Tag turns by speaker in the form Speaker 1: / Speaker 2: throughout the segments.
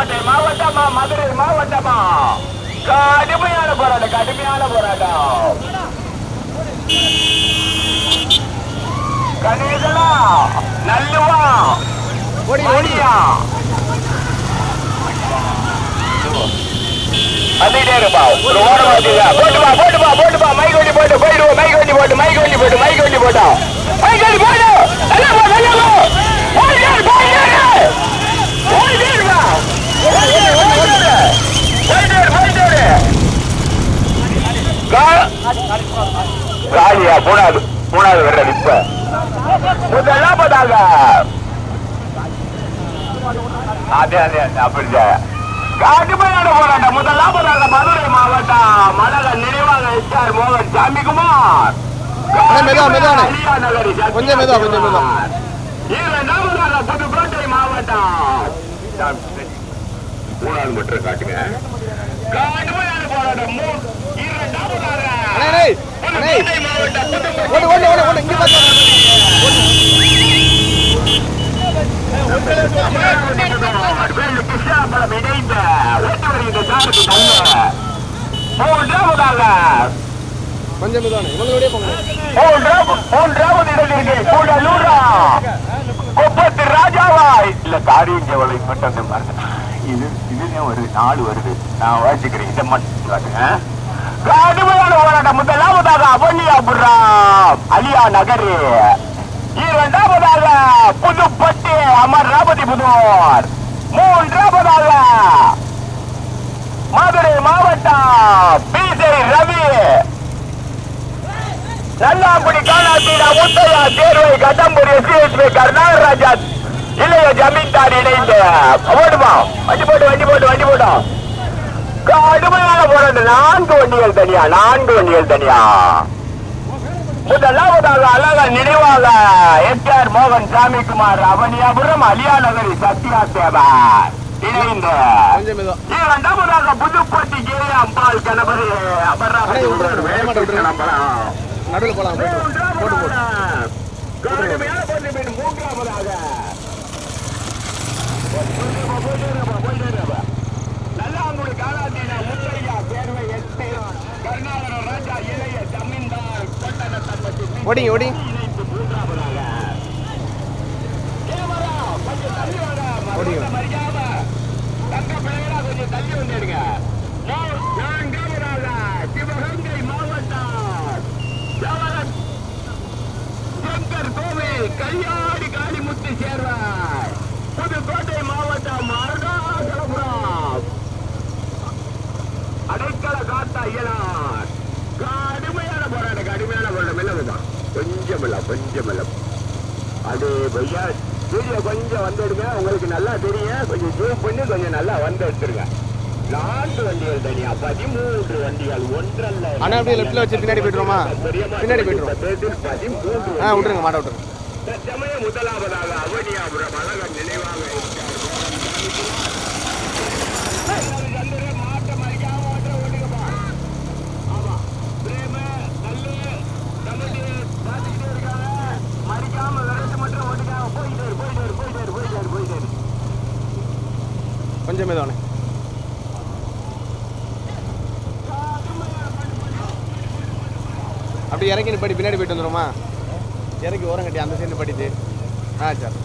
Speaker 1: புதுக்கோட்டை மாவட்டமா? மதுரை மாவட்டமா? கடுமையான போராட்டம் கடுமையான போராட்டம். கணேசனா நல்லுவா?
Speaker 2: ஓடி ஓடி.
Speaker 1: ஓடியா வந்துட்டே இருப்பா. ஒரு ஓரம் வந்துங்க போட்டு பா போட்டு பா போட்டு பா மைக் வண்டி போட்டு போயிடுவோம். மைக் வண்டி போட்டு மைக் வண்டி போட்டு மைக் வண்டி போட்டா மைக் வண்டி போடு நல்லா போ நல்லா போ போயிட்டே இரு, போயிட்டே இரு. போயிட்டே இருப்பா போயிட்டே இரு, போயிட்டே இரு. போயிட்டே இரு, போயிட்டே இரு. கா- காலியா? மூணாவது மூணாவது வர்றது இப்ப முதலாம் பதாக அதே அதே அப்படிதான் கடுமையான போராட்டம். முதலாவதாக மதுரை மாவட்டம். மலக நினைவாக எஸ்ஆர் மோகன் சாமிக்குமார்
Speaker 2: கொஞ்சம் மெதுவா, கொஞ்சம்.
Speaker 1: சிவகுமார். இரண்டாவதாக புதுக்கோட்டை மாவட்டம். மூணாவது மட்டும் காட்டுங்க. கடுமையான போராட்டம் இரண்டாவதாக
Speaker 2: கொஞ்சம்
Speaker 1: மூன்றாவது இடத்திற்கு கூடலூரா ராஜாவா இல்ல காரியஞ்சவளை மட்டும் இது இதுலயும் ஒரு நாலு வருது? நான் வாசிக்கிறேன். இதை மட்டும் காட்டுங்க கடுமையான போராட்டம். முதலாவதாக அவனியாபுரம் அலியா நகர். இரண்டாவதாக புதுப்பட்டி அமர்நாபதி புதூர் மூன்றாவதாக மதுரை மாவட்டம் பிசை ரவி. நல்லாங்குடி காணாத்தீரா முத்தையா தேர்வை கடம்பூர் சிஎஸ்பி கருணாகராஜா இளைய ஜமீன்தார் இணைந்து. ஓடுமா வண்டி போட்டு வண்டி போட்டு வண்டி போட்டோம் கடுமையான போராட்டம் நான்கு வண்டிகள் தனியா நான்கு வண்டிகள் தனியா? முதலாவதாக அழக நினைவாக எஸ்ஆர் மோகன் சாமிக்குமார் அவனியாபுரம் அலியா நகரி சத்யா சேவர் இரண்டாவதாக புதுப்பட்டி கே அம்பாள் கணபதி அமர்நாத்
Speaker 2: அண்ணே, விட்டுருங்க, விட மாட்டேன், விட்டுருங்க.
Speaker 1: நம்பலாம்.
Speaker 2: நடுவில் போலாம் போட்டு போட்டு போட்டு
Speaker 1: கடுமையான போட்டி மீண்டும் மூன்றாவதாக நல்லாங்குடி காலாத்தீன முத்தையா தேர்வை எட்டு கருணாகர ராஜா இளைய ஜமீன்தார் கொட்டன தன்பட்டி
Speaker 2: ஓடிங்க ஓடி
Speaker 1: இணைந்து மூன்றாவதாக. கேமரா கொஞ்சம் தள்ளி வாங்க.
Speaker 2: ஓடிங்க.
Speaker 1: மரியாத தங்க பிள்ளைகளா கொஞ்சம் தள்ளி வந்துடுங்க. நான்காவதாக சிவகங்கை மாவட்டம். சங்கர் கோவில் கல்யாணி காளிமுத்து சேர்வாய் புதுக்கோட்டை மாவட்டம் அருணாச்சலபுரம் அடைக்கல காத்தா இயலார் கடுமையான போராட்டம் கடுமையான போராட்டம் இல்லைதான் கொஞ்சம் இல்ல கொஞ்சம் இல்ல அது பையா வீடியோ கொஞ்சம் வந்துடுங்க உங்களுக்கு நல்லா தெரியும். கொஞ்சம் ஜூம் பண்ணி கொஞ்சம் நல்லா வந்து எடுத்துருங்க. நான்கு வண்டிகள் தனியா பதிமூன்று வண்டிகள் ஒன்றல்ல.
Speaker 2: அண்ணா அப்படியே லெஃப்ட்ல வச்சு பின்னாடி போயிட்டுருமா பின்னாடி போயிட்டுருவோம்
Speaker 1: பதிமூன்று
Speaker 2: ஆ விட்டுருங்க மாட்ட விட்டுருங்க.
Speaker 1: முதலாவதாக அவனியாபுரம் அழகன் நினைவாக இருக்கிறார். சந்திர மாற்றம் அறியாம ஓட்டுற ஓட்டுங்கப்பா. ஆமா. பிரேம, நல்லு, கமிட்டி பார்த்துக்கிட்டே இருக்காங்க. மறிக்காம விரட்டு மட்டும் ஓட்டுங்க. போயிட்டே இரு, போயிட்டே இரு, போயிட்டே இரு, போயிட்டே இரு, போயிட்டே இரு.
Speaker 2: கொஞ்சமே தானே. அப்படி இறங்கி படி பின்னாடி போயிட்டு வந்துடுமா இறங்கி ஓரம் கட்டி அந்த சைடு படிச்சு ஆ சரி.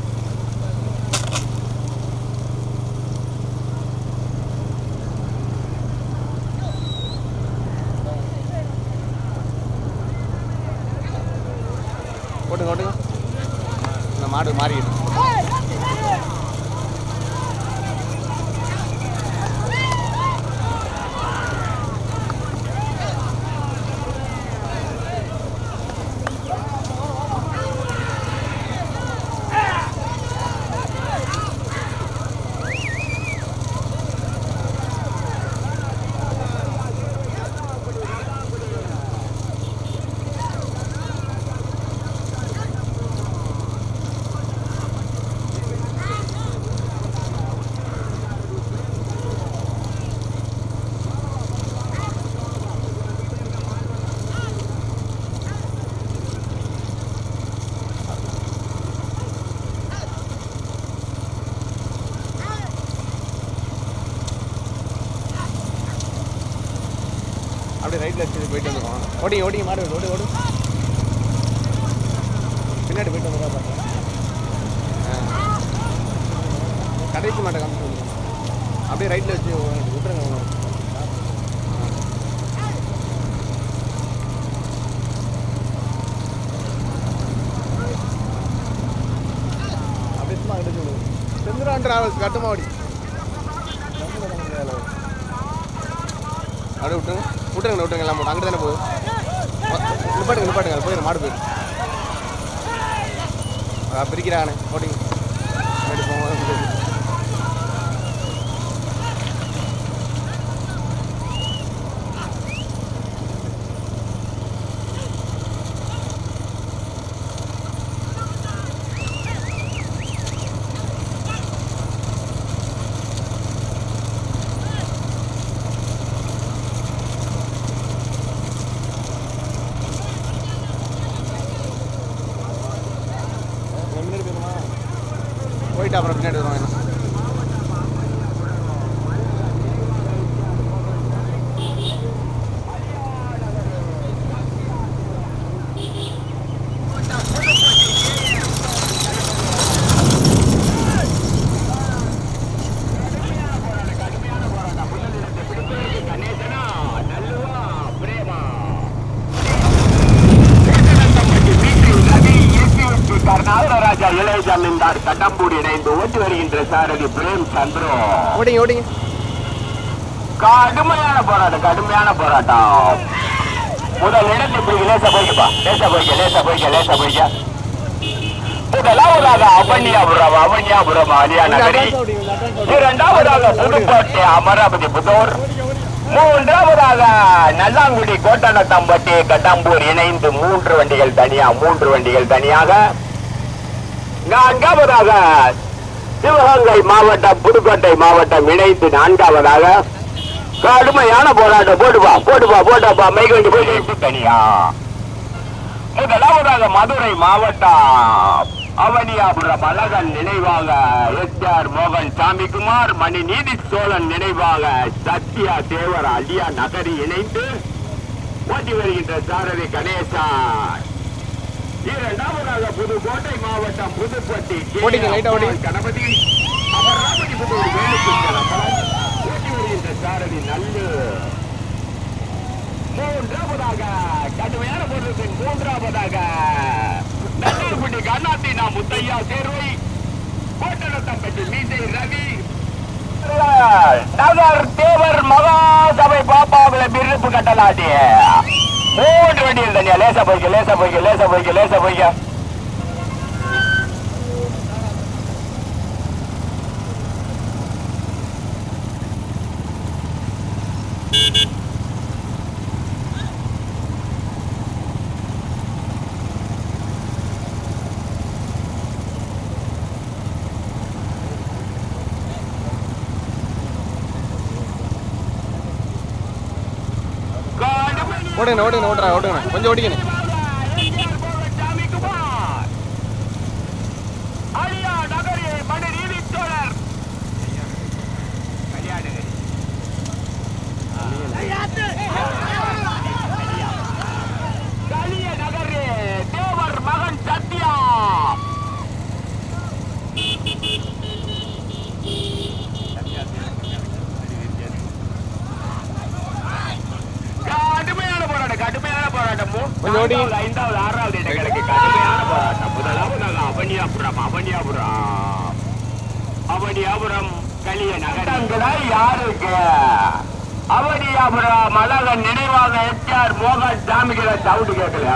Speaker 2: அப்படியே ரைட்டில் வச்சு போயிட்டு வந்துருவோம் ஓடிங்க ஓடிங்க மாடு ஓடு ஓடு. பின்னாடி போயிட்டு வந்துடா பாருங்க கடைசி மாட்டை காமிச்சு வந்துருங்க அப்படியே ரைட்டில் வச்சு விட்டுருங்க அப்படியே சும்மா கிட்ட சொல்லு டிராவல்ஸ் கட்டுமாடி அப்படியே விட்டுருங்க. விட்டுருங்க விட்டுருங்க எல்லாம் அங்கே தானே போகுது நிப்பாட்டுங்க நிப்பாட்டுங்க அது மாடு போயிடும் பிரிக்கிறானே ஓட்டிங்க முன்னாடி போங்க. இவன் முன்னாடி போயிருமா போயிட்டு அப்புறம் பின்னாடி வருவான் என்ன
Speaker 1: கணேசனா நல்லுவா பிரேமா கர்நாடகராஜா இளைய ஜமீன்தார் கடம்பூர் இணைந்து சாரதி பிரேம் சந்திரோ.
Speaker 2: ஓடிங்க ஓடிங்க.
Speaker 1: கடுமையான போராட்டம் கடுமையான போராட்டம். முதல் இடத்தை பிடிக்க லேசா போய்க்கப்பா. லேசா போய்க்க லேசா போய்க்க லேசா போய்க்க. முதலாவதாக அவன்யாபுரம் அவன்யாபுரம் அலியா நகரி. இரண்டாவதாக புதுக்கோட்டை அமராவதி புதூர். மூன்றாவதாக நல்லாங்குடி கோட்டநத்தம்பட்டி கடம்பூர் இணைந்து மூன்று வண்டிகள் தனியா மூன்று வண்டிகள் தனியாக. நான்காவதாக சிவகங்கை மாவட்டம் புதுக்கோட்டை மாவட்டம் இணைந்து நான்காவதாக கடுமையான போராட்டம். போட்டுப்பா போட்டுப்பா போட்டப்பா மைக் வண்டி போயிட்டு தனியா. முதலாவதாக மதுரை மாவட்டம் அவனியாபுரம் அழகன் நினைவாக எஸ் ஆர் மோகன் சாமிக்குமார் மணி நீதி சோழன் நினைவாக சத்யா தேவர் அலியா நகரி இணைந்து ஓட்டி வருகின்ற சாரதி கணேசன் இரண்டாவதாக புதுக்கோட்டை மாவட்டம் புதுப்பட்டி. கணபதி. அமராவதி புதூர் வேலுக்கு ஓட்டி வருகின்ற சாரதி நல்லு. மூன்றாவதாக கடுமையான பொருளுக்கு மூன்றாவதாக நல்லூர்பட்டி கண்ணாத்தி நாம் முத்தையா சேர்வை. கோட்டநத்தம்பட்டி மீசை ரவி. நகர் தேவர் மகாசபை பாப்பாவுல பிரிப்பு கட்டலாட்டி மூன்று வண்டியில் தனியா லேசா போய்க்க லேசா போய்க்க லேசா போய்க்க லேசா போய்க்க.
Speaker 2: ஓடுங்க ஓடுங்க ஓடுறா ஓடுங்க கொஞ்சம் ஓடிக்கணும்
Speaker 1: ஐந்தாவது ஆறாவது இடங்களுக்கு கடுமையான போராட்டம் முதலாவதாக அவனியாபுரம் அவனியாபுரம். அவனியாபுரம் கலிய நகரங்களா யாருக்கு? அவனியாபுரம் அழகன் நினைவாக எச்ஆர் மோகன் சாமிகிற சவுண்டு கேட்கல.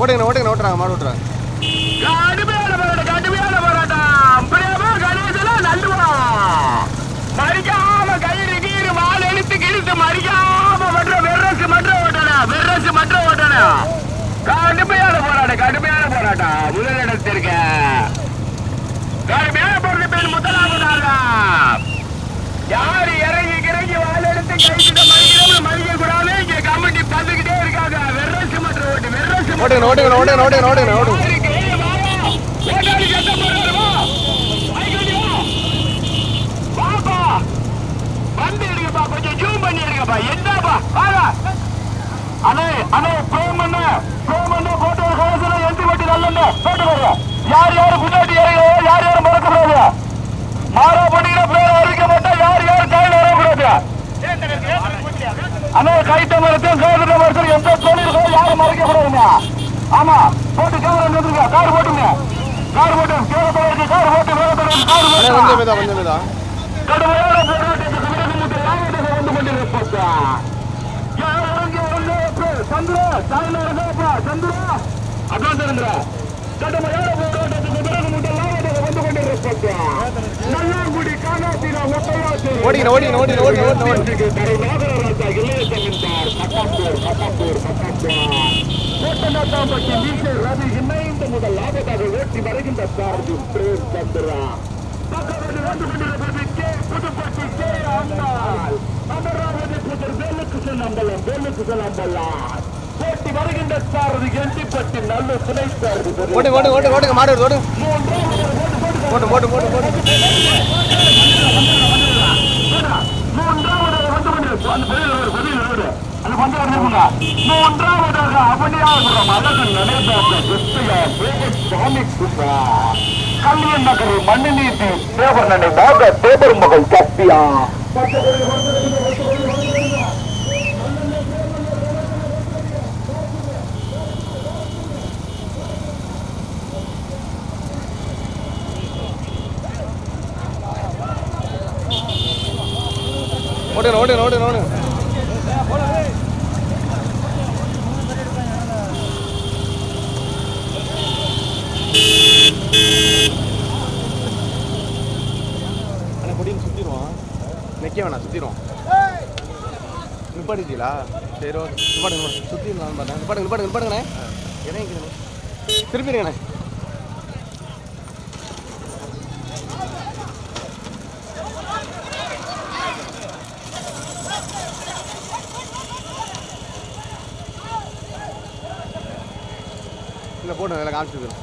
Speaker 2: ஓடுங்க ஓடுங்க ஓட்டுறாங்க மாடு ஓட்டுறாங்க
Speaker 1: கடுமையான போராட்டம் கடுமையான போராட்டம் பிரேமா கணேசனா நல்லுவா மறிக்காம கயிறு கீறு வால் எழுத்து கிழித்து மறிக்காம மற்ற வெர்ரசு மற்ற ஓட்டன வெர்ரசு மற்ற ஓட்டன. கடுமையான போராட்டம் கடுமையான போராட்டம். முதலிடத்திற்கு கடுமையான போராட்டத்தில் முதலாவதாக. யாரு இறங்கி இறங்கி வால் எடுத்து கைக்கிட்ட மறிக்கிறோம் மறிக்க கூடாது? இங்க கமிட்டி பார்த்துக்கிட்டே இருக்காங்க. வெர்ரசு மற்ற ஓட்டு வெர்ரசு
Speaker 2: ஓடுங்க ஓடுங்க ஓடுங்க ஓடுங்க ஓடுங்க ஓடுங்க.
Speaker 3: என்னப்பா என்னப்பா? வாங்க அண்ணே அண்ணே பிரேமண்ண பிரேமண்ண போட்டு கலசுல எந்தி வட்டி நல்லண்ண போட்டு வர. யார் யார் முன்னாடி இறங்குறோ யார் யார் மறக்கக்கூடாது? மாறா பண்ணிக்கிற பேர் அறிவிக்க மாட்டா யார் யார் கையில் வரக்கூடாது அண்ணே கைத்த மரத்தையும் கைவிட்ட மரத்தையும் எந்த தொழில் யாரும் மறைக்க கூடாதுங்க ஆமா போட்டு கேமரா நிறுத்துங்க கார் போட்டுங்க. கார் போட்டு கேரளத்தில் கார் போட்டு கார் போட்டு
Speaker 2: மேதா
Speaker 3: கடுமையான போராட்டத்துக்கு பிறகு முட்டு லாபத்தை வந்து சந்திரா தாயில இருக்கப்பா சந்திரா. அதான் சந்திரா. கடுமையான போராட்டத்துக்கு பிறகு முட்டு லாபத்தை வந்து கொண்டிருப்பா நல்லாங்குடி காணாத்தினா முட்டையாச்சு
Speaker 2: ஓடிக்கணும் ஓடிக்கணும் ஓடிக்கணும் ஓடிக்கணும் ஓடிக்கணும்.
Speaker 3: கரை நாகராஜா இளைய சென்றார் கட்டாம்பூர் கட்டாம்பூர் கட்டாம்பூர் கோட்டநாட்டாம்பட்டி வீட்டு ரவி இணைந்து முதல் லாபத்தாக ஓட்டி வருகின்ற சாரதி பிரேம் சந்திரா. பக்கத்தில் வந்து கொண்டிருப்பது கே புதுப்பட்டி கே ஆண்டாள் அமராவதி புதர் வேலுக்கு செல்லம்பலம் வேலுக்கு செல்லம்பலாம் போட்டி வருகின்ற சாரதி எண்டிப்பட்டி நல்ல துணை சாரதி
Speaker 2: ஓட்டு ஓட்டு ஓட்டு ஓட்டுங்க மாடு வருது, ஓட்டு போட்டு போட்டு போட்டு
Speaker 3: மூன்றாவதாக வந்து கொண்டிருப்போம் அவனியாக நடைபெற்ற கிறிஸ்தையா சுவாமி குப்பா கல்வியன் நகர் மண்ணு நீட்டி தேவர் நடை தேவர் மகள் சத்தியா
Speaker 2: ஓட்டுங்க ஓட்டுங்க ஓட்டுங்க ஓட்டுங்க வேணாம் சுற்றிடும் நிப்பாட்டிட்டீங்களா? சரி ஓகே. நிப்பாடுங்க சுற்றிடலான்னு பார்த்தேன் நிப்பாடுங்க நிப்பாடுங்க நிப்பாடுங்கண்ணே இறங்கிக்கிறேன் திருப்பிடுங்கண்ணே. இல்லை போட்டு அதில் காமிச்சிருக்கேன்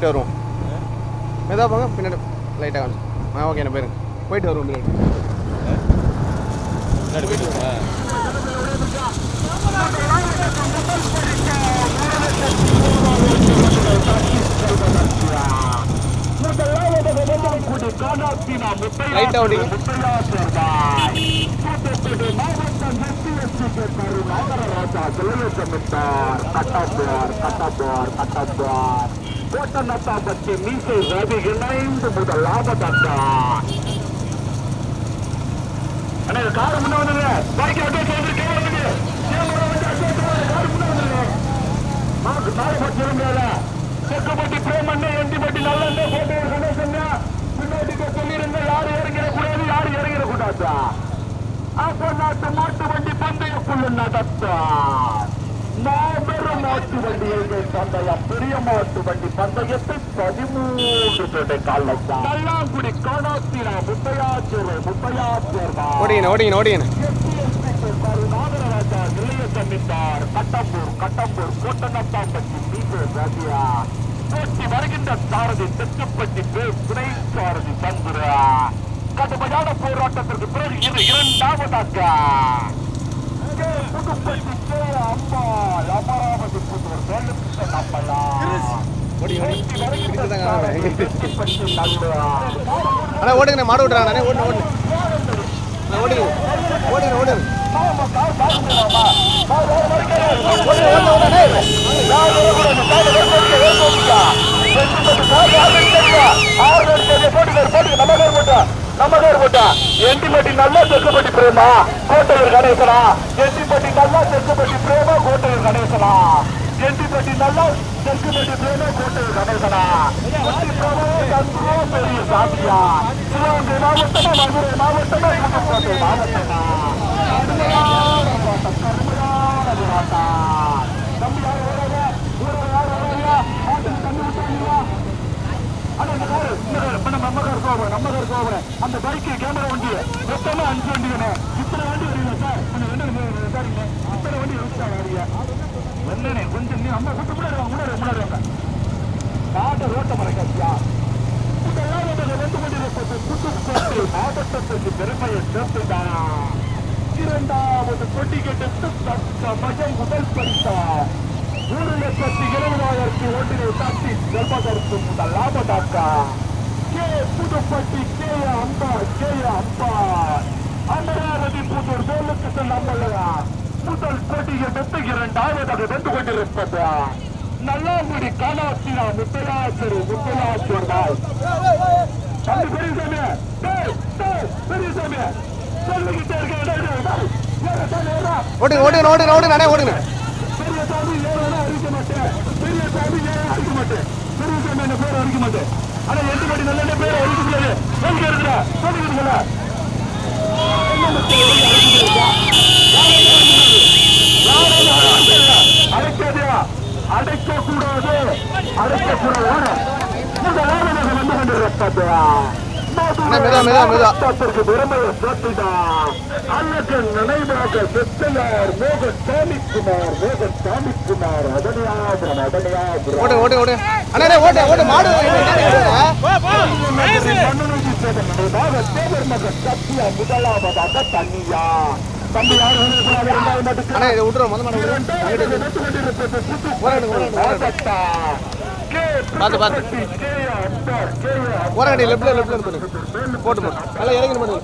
Speaker 2: போயிட்டு வருவோம். மெதா போங்க பின்னாடி லைட்டாக காமிச்சு. ஆ ஓகே என்ன போயிருங்க போயிட்டு வருவோம் பின்னாடி. பின்னாடி போயிட்டு வருவோம். லைட்டாக ஓடிங்க.
Speaker 3: கோட்டநத்தாம்பட்டி மீசை ரவி இணைந்து முதல் லாபத்தான் அண்ணா இந்த முன்ன வந்துருங்க பைக் அப்படியே சேர்ந்து கேமரா வந்து கேமரா வந்து அப்படியே போங்க, கார் முன்ன பிரேமண்ணே எண்டிப்பட்டி நல்லண்ணே போட்டு ஒரு கணேசங்க பின்னாடி சொல்லிருங்க யாரும் இறங்கிட கூடாது யாரும் இறங்கிட கூடாது அப்போ நாட்டு மாட்டு வண்டி பந்தயக்குள்ள நடத்தா மாபெரும் மாட்டு பெரிய மாட்டு வண்டி பந்தயத்தை பதிமூன்று பேட்டை காலத்தா நல்லாங்குடி காணாத்திரா முத்தையாச்சூர் முத்தையாச்சூர்
Speaker 2: ஓடிங்கண்ணே ஓடிங்கண்ணே ஓடிங்கண்ணே
Speaker 3: நாகராஜா நிலைய சந்தித்தார் கட்டம்பூர் கட்டம்பூர் கோட்டனத்தாம்பட்டி மீது ரதியா போட்டி வருகின்ற சாரதி தெற்குப்பட்டி பேர் துணை சாரதி சந்திரா கடுமையான போராட்டத்திற்கு பிறகு இது இரண்டாவதாக. புதுப்பட்டி.
Speaker 2: ஓடி ஓடி இப்படி தான் காணுவேன். அண்ணா ஓடுங்கண்ணே மாடு விட்டுறான் அண்ணே ஓடு ஓடுங்க ஓடுங்க. ஓடுங்க ஓடுங்க
Speaker 3: எண்டிப்பட்டி நல்லா தெற்குப்பட்டி பிரேமா கோட்டையூர் கணேசனா எண்டிப்பட்டி நல்லா தெற்குப்பட்டி பிரேமா கோட்டையூர் கணேசனா. எண்டிப்பட்டி நல்லா தெற்குப்பட்டி பிரேமா கோட்டையூர் கணேசனா பெரிய சாமியா சிவகங்கை மாவட்டமா மதுரை மாவட்டமா புதுக்கோட்டை மாவட்டமா நம்ம அந்த பைக்கு கேமரா வண்டி மொத்தமா அஞ்சு வண்டிங்கண்ணே இத்தனை வண்டி வரீங்க சார் கொஞ்சம் ரெண்டு விசாரிங்க இத்தனை வண்டி வச்சா வரீங்க கொஞ்சம் நீ அம்மா கூட்டு முன்னாடி வாங்க முன்னாடி முன்னாடி வாங்க நாட்டை ரோட்ட மறைக்காச்சியா மாவட்டத்திற்கு பெருமையை சேர்த்துட்டானா. இரண்டாவது கொட்டிக்கெட்டு மகன் முதல் பரிசா. ஒரு லட்சத்தி இருபதாயிரத்தி ஒன்றினை தாக்கி செல்வதற்கு முதல் லாபதாக்கா K Pudupatti K Amba K Amba. Amaravathi Pudur வேலுக்கு செல்லாமல்லையா முதல் கொட்டிக்கெட்டு இரண்டாவதாக வென்று கொண்டிருப்பது நல்லாங்குடி காலாத்திரா முத்தலாச்சரி முத்தலாச்சரி தம்பி பெரியசாமி பெரியசாமி சொல்லிக்கிட்டே இருக்கேன்.
Speaker 2: ஓடுங்க ஓடுங்க ஓடுங்க ஓடுங்க அண்ணே ஓடுங்க.
Speaker 3: பெரிய சாமி ஏறனா அடிக்க மாட்டேன். பெரிய சாமி ஏற அடிக்க மாட்டேன். பெரிய சாமி என்ன பேர் அடிக்க மாட்டேன். ஆனா எட்டு மணி நல்ல பேர் அடிக்க முடியாது. சொல்லிக்க இருக்கிற சொல்லிக்கிறீங்களா அடைக்காதியா அடைக்க கூடாது அடைக்க கூடாது இந்த வேலையாக வந்து கொண்டிருப்பதா
Speaker 2: அண்ணா, மெதுவா, மெதுவா, மெதுவா.
Speaker 3: ரத்தத்திற்கு பெருமையை சேர்த்துதான் அல்லது நினைவாக செத்தனார் மோகன் சாமிக்குமார் மோகன் சாமிக்குமார் அதனையாபுரம்
Speaker 2: அண்ணா அண்ணே, ஓடு ஓடு. மாடு.
Speaker 3: மண்ணுநீதி சேதம் நினைவாக தேவர் மகன் சத்யா முதலாவதாக தண்ணியா
Speaker 2: அண்ணா இதை விட்டுருவோம் மொதல் மாடு விட்டுருவோம் ஓரங்கடி, ஓரங்கடி, ஓரங்கடி. பார்த்து, பார்த்து. ஓரங்கடி லெஃப்ட்ல லெஃப்ட்ல இருந்து போட்டு போட்டு. நல்லா இறங்கி மாடு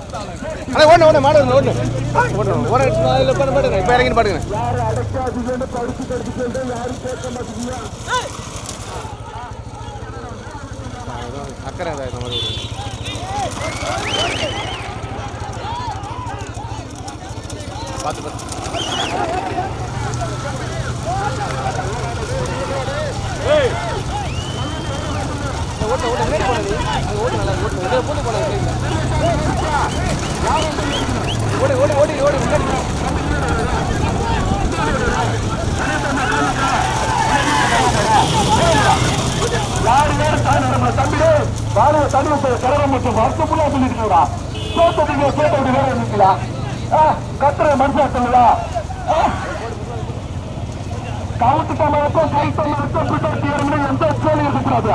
Speaker 2: அண்ணா ஓடுங்க ஓடுங்க மாடு ஓரங்கடி இப்போ இறங்கி பாட்டுங்க அக்கறை அதான் இந்த மாதிரி ஒரு பார்த்து பார்த்து ஓட்ட ஓட்ட முன்னாடி போனது அது ஓட்டு நல்லா ஓட்டு வெளியே போட்டு போனது ஓடி ஓடி ஓடி ஓடி முன்னாடி
Speaker 3: நம்ம தம்பிடு மற்றும் வேற இருந்துங்களா கத்துற மனுஷன் சொல்லுதா கவுத்துட்ட மரத்தும் கைத்த மரத்தும் பிட்டத்தி எந்த சோழி இருக்கக்கூடாது.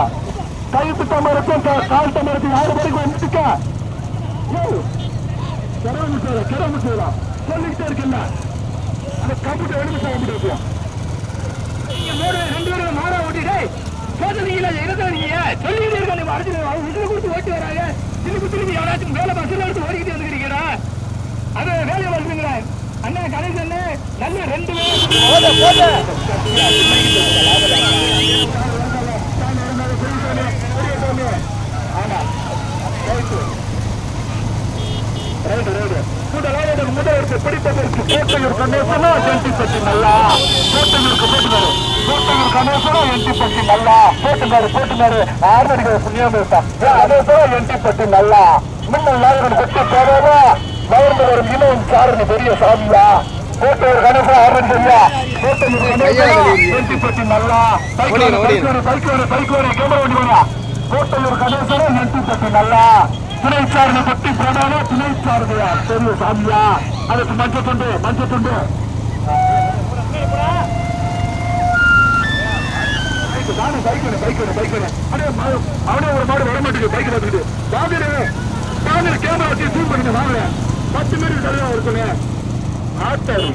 Speaker 3: கைத்துட்ட மரத்தும் கால்த்த மரத்தும் யாரு வரைக்கும் வந்துட்டுக்க கிரமுச்சோரா கிரமுச்சோரா சொல்லிக்கிட்டே இருக்குல்ல அந்த கம்ப்யூட்டர் எடுத்து செய்ய முடியாது ரெண்டு பேரும் மாறா ஓட்டிட்டே சோதனையில இருந்தவங்க சொல்லிட்டு இருக்க அடிச்சு விசில கொடுத்து ஓட்டி வராங்க. திருப்பி திருப்பி எவனாச்சும் வேலை பஸ்ல எடுத்து ஓடிக்கிட்டு வந்துக்கிறீங்களா அது வேலையை வருதுங்களா அண்ணா கணேஷ் அண்ணே நல்ல ரெண்டு முதலெடுத்து பிடிப்பதற்கு கோட்டையூர் கணேசனா என்டிப்பட்டி நல்லா கோட்டையூருக்கு போட்டுனாரு கோட்டையூர் கணேசனா என்டிப்பட்டி நல்லா போட்டுனாரு போட்டுனாரு ஆர்மடிக்கிற புண்ணியம் கணேசனா என்டிப்பட்டி நல்லா. மின்னல் நாயகன் கொட்டி போதாதா நகர்ந்து வரும் இனம் சாரணி பெரிய சாமியா? கோட்டையூர் கணேசனா ஆர்மடி சரியா என்டிப்பட்டி நல்லா.
Speaker 2: ஓடிடு, ஓடிடு.
Speaker 3: பைக் வர பைக் வர கேமரா வண்டி வரா கணேசனா என்டிப்பட்டி நல்லா. துணை சாரணி கொட்டி போதாதா துணை சாரதியா? பெரிய சாமியா? அதுக்கு மஞ்சள் துண்டு மஞ்சள் துண்டு. நானே பைக் பைக் பைக் அடே மா- அவனே ஒரு மாடு வர மாட்டேங்குது பைக் வந்துட்டு வாங்க வாங்க கேமரா வச்சு ஜூம் பண்ணுங்க வாங்க. பத்து மீட்டர் தலைவா இருக்குங்க ஆட்டர்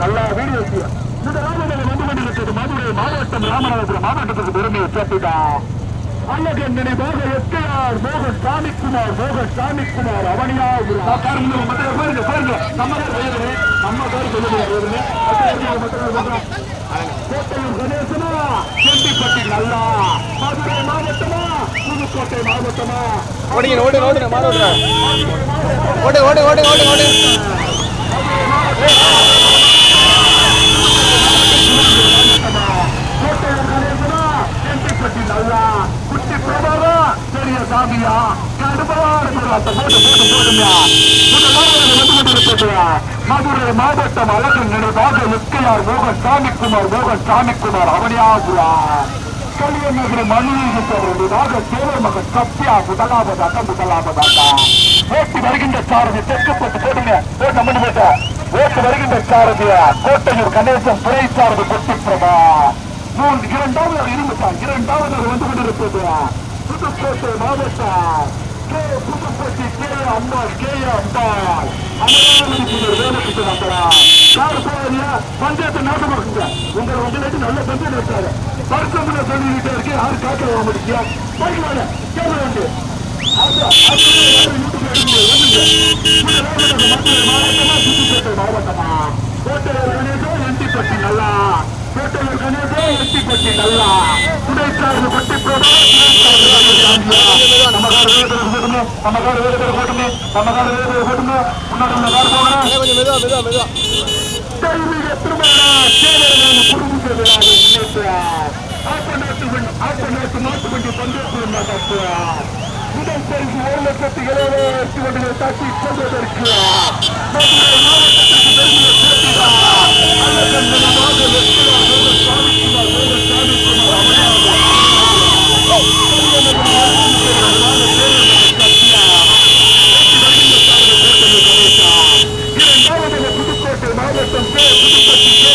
Speaker 3: நல்லா வீடு வச்சு இந்த ராமநாதன் வந்து கொண்டிருக்கிறது மதுரை மாவட்டம் ராமநாதபுரம் மாவட்டத்துக்கு பெருமையை சேர்த்துடா அழகன் நினைவாக எஸ்கேஆர் மோகன் சாமிக்குமார் மோகன் சாமிக்குமார் அவனியா பாருங்க பாருங்க. நம்ம நம்ம பேர் சொல்லுங்க கோட்டையூர் கணேசனா. செண்டிப்பட்டி நல்லா. மதுரை மாவட்டமா? புதுக்கோட்டை மாவட்டமா?
Speaker 2: ஓடிங்க ஓடுங்க மாடு ஓடுறேன் ஓடு ஓடு ஓடு ஓடு ஓடு.
Speaker 3: கோட்டையூர் கணேசனா. செண்டிப்பட்டி நல்லா. குட்டி பிரபாவா பெரிய சாமியா கடுமையான போராட்டம் போட்டு போட்டு போடுங்க மதுரை மாவட்டம் அழகு நினைவாக எஸ்கையார் மோகன் சாமிக்குமார் மோகன் சாமிக்குமார் அவனியாகுரா கலியநகர மணியாக சேவை மகன் சத்யா முதலாவதாக முதலாவதாக ஓட்டு வருகின்ற சாரதி தெற்குப்பட்டு போடுங்க ஓட்ட மணி ஓட்டு வருகின்ற சாரதி கோட்டையூர் கணேசன் துறை சாரதி பொட்டி பிரபா மூன்று இரண்டாவது அவர் இருந்துட்டார் இரண்டாவது அவர் வந்து கொண்டிருப்பது புதுக்கோட்டை மாவட்டம் K. Pudupatti K. Ambal K. Ambal. வேலைக்கு நம்பலாம் யார் போவாரியா பஞ்சாயத்து நாசமாக்குங்க உங்களை வந்து நல்ல பஞ்சாயத்து வச்சாரு வருஷம் சொல்லிக்கிட்டே இருக்கு யாரு காக்க வர முடியா போய்க்கு வாங்க. வந்து. மாவட்டமா? கோட்டையூர் கணேசம் எட்டிப்பட்டி நல்லா. கோட்டையூர் கணேசம் எட்டிப்பட்டி நல்லா துணைச்சார்பு பட்டி நம்ம கார் வேறு போட்டுங்க நம்ம வேறு போட்டுங்க நம்ம வேறு போட்டுங்க முன்னாடி உள்ள கார் போகணும்
Speaker 2: கொஞ்சம் மெதுவா மெதுவா மெதுவா
Speaker 3: தெய்வீக திருமண சேவரமான குடும்ப விழாவை முன்னிட்டு ஆப்பநாட்டு வண்டி ஆப்பநாட்டு நாட்டு வண்டி பந்தயத்தில் நடத்துவார் முதல் பரிசு ஒரு லட்சத்து எழுபதாயிரத்தி ஒன்றினை தட்டி கொண்டதற்கு மதுரை மாவட்டத்திற்கு மாவட்டம் அழகன் நினைவாக புதுக்கோட்டை